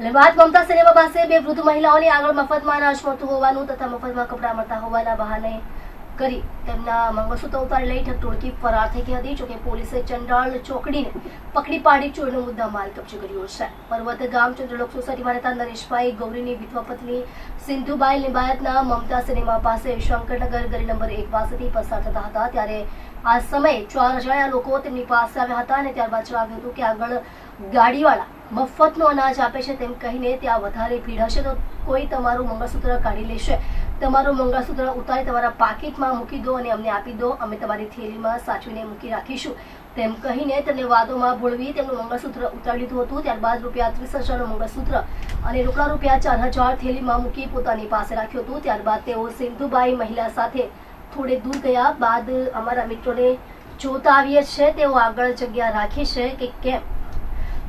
વાત મમતા સિનેમા પાસે બે વૃદ્ધ મહિલાઓની આગળ મફતમાં અનાજ મળતું હોવાનું તથા મફતમાં કપડાં મળતા હોવાના બહાને કરી. તેમના મંગળસૂત્ર ઉતારી લઈ ટોળકી ફરાર થઈ ગઈ હતી જોકે પોલીસે ચંડાળ ચોકડીને પકડી પાડી ચોરનો મુદ્દા માલ કબજે કર્યો છે. પર્વત ગામ ચંદ્રલોક સોસાયટીમાં રહેતા નરેશભાઈ ગૌરીની વિધવા પત્ની સિંધુબાઈ લિંબાયતના મમતા સિનેમા પાસે શંકરનગર ગલી નંબર એક પાસેથી પસાર થતા હતા. ત્યારે આ સમયે ચાર અજાણ્યા લોકો તેમની પાસે આવ્યા હતા અને ત્યારબાદ જણાવ્યું હતું કે આગળ ગાડીવાળા મફતનું અનાજ આપે છે તેમ કહીને ત્યાં વધારે ભીડ હશે તો કોઈ તમારું મંગળસૂત્ર કાઢી લેશે. તમારું મંગળસૂત્ર ઉતારી તમારા પાકીટમાં મૂકી દો અને અમને આપી દો. અમે તમારી થેલીમાં સાચવીને મૂકી રાખીશું. તેમ કહીને તેમને વાદોમાં ભોળવી તેમનું મંગળસૂત્ર ઉતારી લીધું હતું. ત્યારબાદ રૂપિયા ત્રીસ હજારનું મંગળસૂત્ર અને રોકડા રૂપિયા ચાર હજાર થેલીમાં મૂકી પોતાની પાસે રાખ્યું હતું. ત્યારબાદ તેઓ સિંધુબાઈ મહિલા સાથે થોડે દૂર ગયા. બાદ અમારા મિત્રોને જોતા આવીએ છે તેઓ આગળ જગ્યા રાખી છે કે કેમ?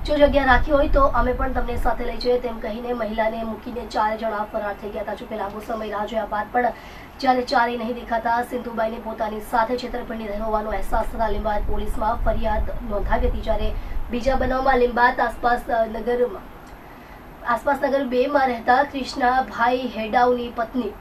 જો જગ્યા રાખી હોય તો અમે પણ તમને સાથે લઈ જઈએ તેમ કહીને મહિલાને મૂકીને ચાર જણા ફરાર થઈ ગયા હતા. જોકે લાંબો સમય રાહ જોયા બાદ પણ જ્યારે ચારે નહીં દેખાતા, સિંધુબાઈને પોતાની સાથે છેતરપિંડી હોવાનો અહેસાસ થતા લિંબાયત પોલીસમાં ફરિયાદ નોંધાવી હતી. જ્યારે બીજા બનાવમાં લિંબાયત આસપાસ નગરમાં, આસપાસ નગર બે માં રહેતા કૃષ્ણાભાઈ હેડાઉની પત્ની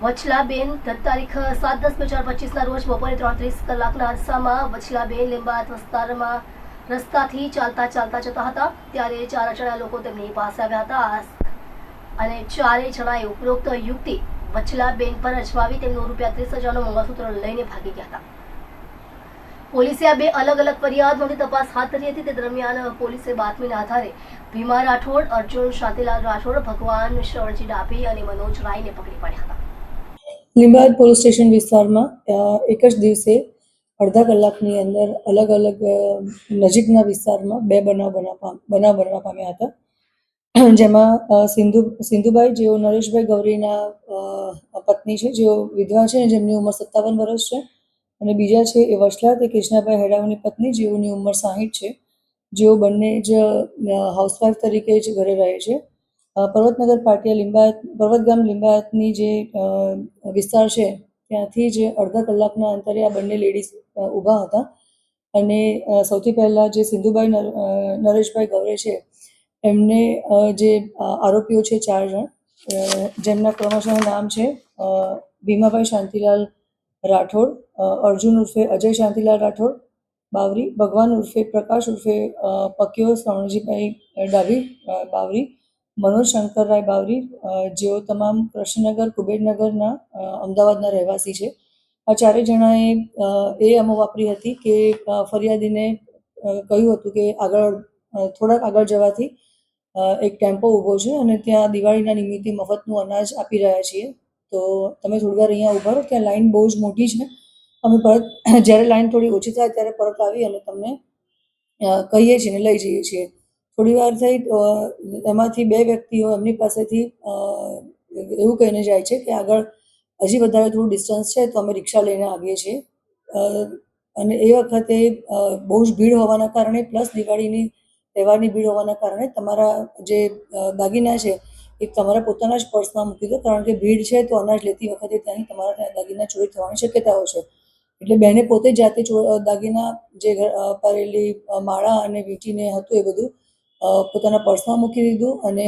વચલાબેન તારીખ સાત દસ બે હજાર પચીસના રોજ બપોરે ત્રણ ત્રીસ કલાકના અરસામાં વચલાબેન લીંબાત વિસ્તારમાં રસ્તાથી ચાલતા ચાલતા જતા હતા, ત્યારે ચાર અજાણ્યા લોકો તેમની પાસે આવ્યા હતા. અને ચારે જણાએ ઉપરોક્ત યુક્તિ વચલાબેન પર અજમાવી તેમનું રૂપિયા ત્રીસ હજારનું મંગળસૂત્ર લઈને ભાગી ગયા હતા. પોલીસે આ બે અલગ અલગ ફરિયાદ નોંધી તપાસ હાથ ધરી હતી. તે દરમિયાન પોલીસે બાતમીના આધારે ભીમા રાઠોડ, અર્જુન શાંતિલાલ રાઠોડ, ભગવાન શ્રવણજી ડાભી અને મનોજ રાયને પકડી પાડ્યા હતા. લીંબાયત પોલીસ સ્ટેશન વિસ્તારમાં એક જ દિવસે અડધા કલાકની અંદર અલગ અલગ નજીકના વિસ્તારમાં બે બનાવ બનવા બનાવ બનવા પામ્યા હતા. જેમાં સિંધુ સિંધુબાઈ જેઓ નરેશભાઈ ગૌરીના પત્ની છે, જેઓ વિધવા છે જેમની ઉંમર સત્તાવન વર્ષ છે. અને બીજા છે એ વસલા તે કૃષ્ણાભાઈ હેડાવની પત્ની, જેઓની ઉંમર સાહીઠ છે. જેઓ બંને જ હાઉસવાઈફ તરીકે જ ઘરે રહે છે. પર્વતનગર પાટિયા લિંબાયત, પર્વતગામ લિંબાયતની જે વિસ્તાર છે ત્યાંથી જ અડધા કલાકના અંતરે આ બંને લેડીઝ ઊભા હતા. અને સૌથી પહેલાં જે સિંધુભાઈ નર- નરેશભાઈ ગૌરે છે, એમને જે આરોપીઓ છે ચાર જણ જેમના ક્રમશઃ નામ છે ભીમાભાઈ શાંતિલાલ રાઠોડ અર્જુન ઉર્ફે અજય શાંતિલાલ રાઠોડ, બાવરી, ભગવાન ઉર્ફે પ્રકાશ ઉર્ફે પક્યો શ્રવણજીભાઈ ડાભી બાવરી મનોજ શંકરરાય બાવરી જેઓ તમામ કૃષ્ણનગર, કુબેરનગરના અમદાવાદના રહેવાસી છે. આ ચારેય જણાએ એ અમો વાપરી હતી કે ફરિયાદીને કહ્યું હતું કે આગળ થોડાક આગળ જવાથી એક ટેમ્પો ઊભો છે અને ત્યાં દિવાળીના નિમિત્તે મફતનું અનાજ આપી રહ્યા છીએ. તો તમે થોડી વાર અહીંયા ઊભા રહો, ત્યાં લાઈન બહુ જ મોટી છે. અમે પરત, જ્યારે લાઈન થોડી ઓછી થાય ત્યારે પરત આવી અને તમને કહીએ છીએ ને લઈ જઈએ છીએ. થોડી વાર થઈ એમાંથી બે વ્યક્તિઓ એમની પાસેથી એવું કહીને જાય છે કે આગળ હજી વધારે થોડું ડિસ્ટન્સ છે તો અમે રિક્ષા લઈને આવીએ છીએ. અને એ વખતે બહુ જ ભીડ હોવાના કારણે પ્લસ દિવાળીની તહેવારની ભીડ હોવાના કારણે તમારા જે દાગીના છે એ તમારા પોતાના જ પર્સમાં મૂકી દો. કારણ કે ભીડ છે તો અનાજ લેતી વખતે ત્યાંથી તમારા ત્યાં દાગીના ચોરી થવાની શક્યતાઓ છે. એટલે બેને પોતે જાતે દાગીના જે પહેરેલી માળા અને વીંટીને હતું એ બધું પોતાના પર્સમાં મૂકી દીધું અને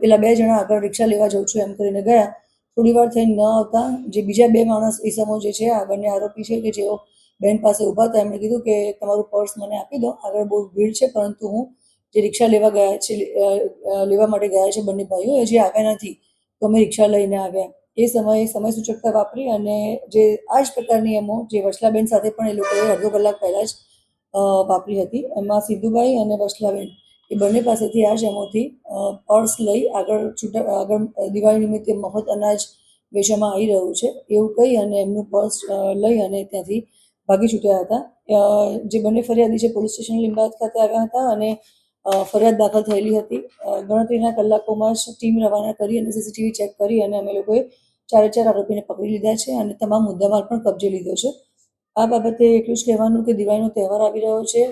પેલા બે જણા આગળ રિક્ષા લેવા જઉં છું એમ કરીને ગયા. થોડી વાર થઈને ન આવતા જે બીજા બે માણસ ઈસમો જે છે આ બંને આરોપી છે કે જેઓ બેન પાસે ઊભા હતા, એમણે કીધું કે તમારું પર્સ મને આપી દો, આગળ બહુ ભીડ છે, પરંતુ હું જે રિક્ષા લેવા ગયા છે લેવા માટે ગયા છે બંને ભાઈઓ, એ જે આવ્યા નથી, તો અમે રિક્ષા લઈને આવ્યા. એ સમયે સમય સૂચકતા વાપરી અને જે આ જ પ્રકારની એમો, જે વસલાબેન સાથે પણ એ લોકોએ અડધો કલાક પહેલાં જ વાપરી હતી. એમાં સિદ્ધુભાઈ અને વસલાબેન એ બંને પાસેથી આ જેમોથી પર્સ લઈ આગળ છૂટા, આગળ દિવાળી નિમિત્તે મફત અનાજ વેચવામાં આવી રહ્યું છે. એવું કહી અને એમનું પર્સ લઈ અને ત્યાંથી ભાગી છૂટ્યા હતા. જે બંને ફરિયાદી છે, પોલીસ સ્ટેશન લીંબાયત ખાતે આવ્યા હતા અને ફરિયાદ દાખલ થયેલી હતી. ગણતરીના કલાકોમાં જ ટીમ રવાના કરી અને સીસીટીવી ચેક કરી અને અમે લોકોએ ચારે ચાર આરોપીને પકડી લીધા છે અને તમામ મુદ્દામાલ પણ કબજે લીધો છે. આ બાબતે એટલું જ કહેવાનું કે દિવાળીનો તહેવાર આવી રહ્યો છે.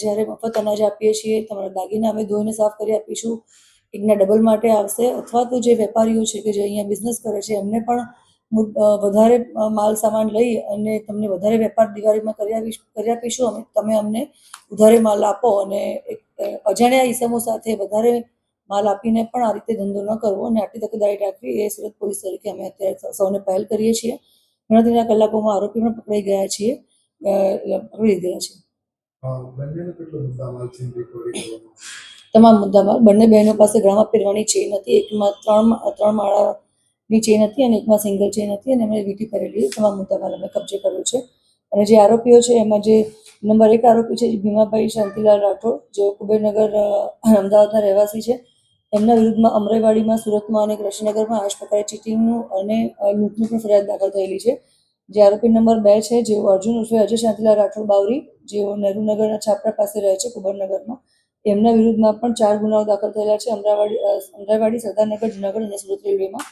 જ્યારે મફત અનાજ આપીએ છીએ, તમારા દાગીના અમે ધોઈને સાફ કરી આપીશું. એકના ડબલ માટે આવશે. અથવા તો જે વેપારીઓ છે કે જે અહીંયા બિઝનેસ કરે છે, એમને પણ વધારે માલ સામાન લઈ અને તમને વધારે વેપાર દિવાળીમાં કરી આપીશ કરી આપીશું. અમે, તમે અમને ઉધારે માલ આપો અને અજાણ્યા ઈસમો સાથે વધારે માલ આપીને પણ આ રીતે ધંધો ન કરવો અને આટલી તકેદારી રાખવી એ સુરત પોલીસ તરીકે અમે અત્યારે સૌને પહેલ કરીએ છીએ. ગણતરીના કલાકોમાં આરોપી પણ પકડાઈ ગયા છીએ પકડી લીધેલા છે. છે તમામ મુદ્દામાં બંને બહેનો પાસે ગળામાં પહેરવાની ચેન હતી. એકમાં ત્રણ ત્રણ માળાની ચેન હતી અને એકમાં સિંગલ ચેન હતી અને એમણે વીટી પહેરેલી. તમામ મુદ્દામાં અમે કબજે કર્યો છે. અને જે આરોપીઓ છે એમાં જે નંબર એક આરોપી છે ભીમાભાઈ શાંતિલાલ રાઠોડ જેઓ કુબેરનગર અમદાવાદના રહેવાસી છે. એમના વિરુદ્ધમાં અમરાઈવાડીમાં સુરતમાં અને કૃષ્ણનગરમાં આજ પ્રકારે ચીટિંગનું અને લૂંટનું પણ ફરિયાદ દાખલ થયેલી છે. જે આરોપી નંબર બે છે, જેઓ અર્જુન ઉર્ફે અજય શાંતિલાલ રાઠોડ બાવરી, જેઓ નહેરુનગરના છાપરા પાસે રહે છે કુબરનગરમાં એમના વિરુદ્ધમાં પણ ચાર ગુનાઓ દાખલ થયેલા છે, અમરાવાડી અમરાવાડી, સરદારનગર, જુનાગઢ અને સુરત રેલવેમાં.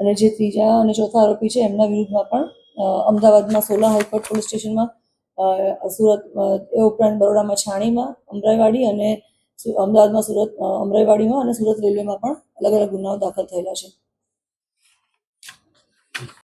અને જે ત્રીજા અને ચોથા આરોપી છે, એમના વિરુદ્ધમાં પણ અમદાવાદમાં સોલા હાઈકોર્ટ પોલીસ સ્ટેશનમાં સુરત એ ઉપરાંત બરોડામાં છાણીમાં અમરાઈવાડી અને અમદાવાદમાં સુરત અમરાઈવાડીમાં અને સુરત રેલવેમાં પણ અલગ અલગ ગુનાઓ દાખલ થયેલા છે.